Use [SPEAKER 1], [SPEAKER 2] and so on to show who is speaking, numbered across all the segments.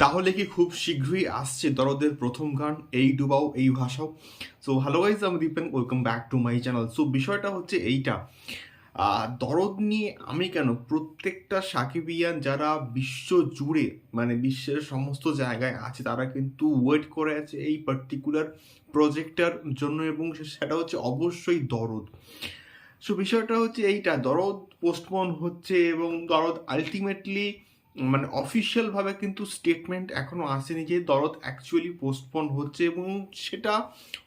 [SPEAKER 1] তাহলে কি খুব শীঘ্রই আসছে দরদের প্রথম গান? এই ডুবাও, এই ভাষাও সো হ্যালো গাইজ আমি Dipen welcome back to my channel so বিষয়টা হচ্ছে এইটা। দরদ নিয়ে আমি কেন প্রত্যেকটা সাকিবিয়ান যারা বিশ্ব জুড়ে মানে বিশ্বের সমস্ত জায়গায় আছে, তারা কিন্তু ওয়েট করে আছে এই পার্টিকুলার প্রজেক্টটার জন্য এবং সেটা হচ্ছে অবশ্যই দরদ। সো বিষয়টা হচ্ছে এইটা, দরদ পোস্টপোন হচ্ছে এবং দরদ আলটিমেটলি মানে অফিসিয়াল ভাবে কিন্তু স্টেটমেন্ট এখনও আসেনি যে দরদ অ্যাকচুয়ালি পোস্টপোন হচ্ছে এবং সেটা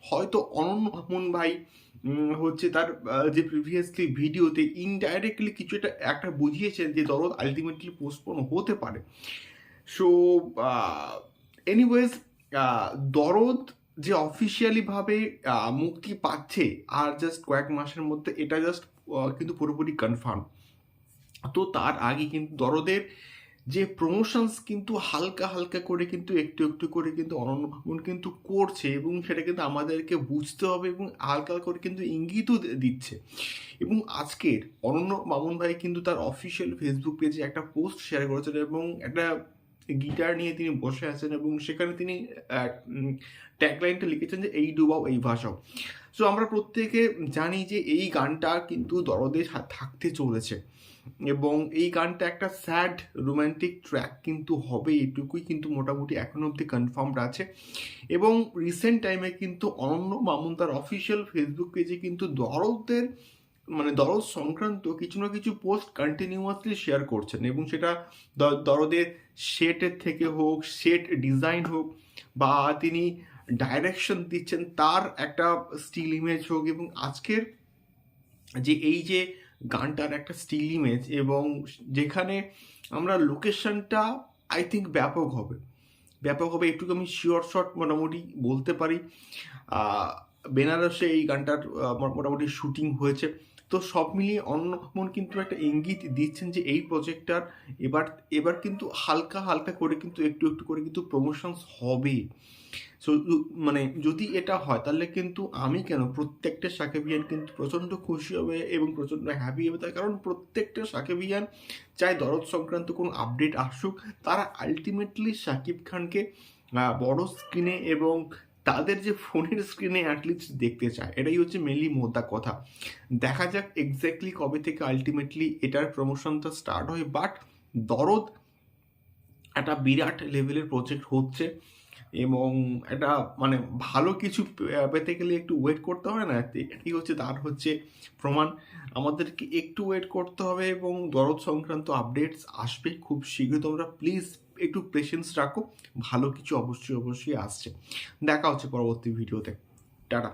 [SPEAKER 1] হয়তো অনন্য মামুন ভাই হচ্ছে তার যে প্রিভিয়াসলি ভিডিওতে ইনডাইরেক্টলি কিছু একটা একটা বুঝিয়েছেন যে দরদ আলটিমেটলি পোস্টপোন হতে পারে। সো এনিওয়েজ দরদ যে অফিসিয়ালি ভাবে মুক্তি পাচ্ছে আর জাস্ট কয়েক মাসের মধ্যে, এটা জাস্ট কিন্তু পুরোপুরি কনফার্ম তো তার আগে কিন্তু দরদের যে প্রমোশনস কিন্তু হালকা হালকা করে কিন্তু একটু একটু করে কিন্তু অনন্য ভবন কিন্তু করছে এবং সেটা কিন্তু আমাদেরকে বুঝতে হবে এবং হালকা করে কিন্তু ইঙ্গিতও দিচ্ছে। এবং আজকের অনন্য মামুন ভাই কিন্তু তার অফিসিয়াল ফেসবুক পেজে একটা পোস্ট শেয়ার করেছেন এবং একটা গিটার নিয়ে তিনি বসে আছেন এবং সেখানে তিনি ট্যাগলাইনটা লিখেছেন যে এই ডুবাও, এই ভাষাও সো আমরা প্রত্যেকে জানি যে এই গানটা কিন্তু দরদে থাকতে চলেছে। এবং এই গানটা একটা স্যাড রোমান্টিক ট্র্যাক কিন্তু হবে, এটুকুই কিন্তু মোটামুটি এখনও অবধি কনফার্মড আছে। এবং রিসেন্ট টাইমে কিন্তু অনন্য মামুন তার অফিসিয়াল ফেসবুক পেজে কিন্তু দরদের মানে দরদ সংক্রান্ত কিছু না কিছু পোস্ট কন্টিনিউয়াসলি শেয়ার করছেন এবং সেটা দরদের সেটের থেকে হোক সেট ডিজাইন হোক বা তিনি ডাইরেকশন দিচ্ছেন তার একটা স্টিল ইমেজ হোক এবং আজকের যে এই যে গানটার একটা স্টিল ইমেজ এবং যেখানে আমরা লোকেশনটা আই থিঙ্ক ব্যাপক হবে। ব্যাপক হবে, একটুকু আমি শিওর শট মোটামুটি বলতে পারি। বেনারসে এই গানটার মোটামুটি শুটিং হয়েছে। তো সব মিলিয়ে অন্যমন কিন্তু একটা ইঙ্গিত দিচ্ছেন যে এই প্রজেক্টটার এবার এবার কিন্তু হালকা হালকা করে কিন্তু একটু একটু করে কিন্তু প্রমোশনস হবে। সো মানে যদি এটা হয়, তাহলে কিন্তু আমি কেন প্রত্যেকটা সাকিবিয়ান কিন্তু প্রচণ্ড খুশি হবে এবং প্রচণ্ড হ্যাপি হবে, তার কারণ প্রত্যেকটা সাকিবিয়ান চাই দরদ সংক্রান্ত কোনো আপডেট আসুক, তারা আলটিমেটলি সাকিব খানকে বড় স্ক্রিনে এবং তাদের যে ফোনের স্ক্রিনে অ্যাটলিস্ট দেখতে চায়, এটাই হচ্ছে মেনলি মোদ্দা কথা। দেখা যাক এক্স্যাক্টলি কবে থেকে আলটিমেটলি এটার প্রমোশনটা স্টার্ট হয় বাট দরদ একটা বিরাট লেভেলের প্রজেক্ট হচ্ছে এবং এটা মানে ভালো কিছু পেতে গেলে একটু ওয়েট করতে হবে না এটাই হচ্ছে তার হচ্ছে প্রমাণ। আমাদেরকে একটু ওয়েট করতে হবে এবং দরদ সংক্রান্ত আপডেটস আসবে খুব শীঘ্রই, তোমরা প্লিজ একটু পেশেন্স রাখো। ভালো কিছু অবশ্যই অবশ্যই আসছে। দেখা হচ্ছে পরবর্তী ভিডিওতে টাটা।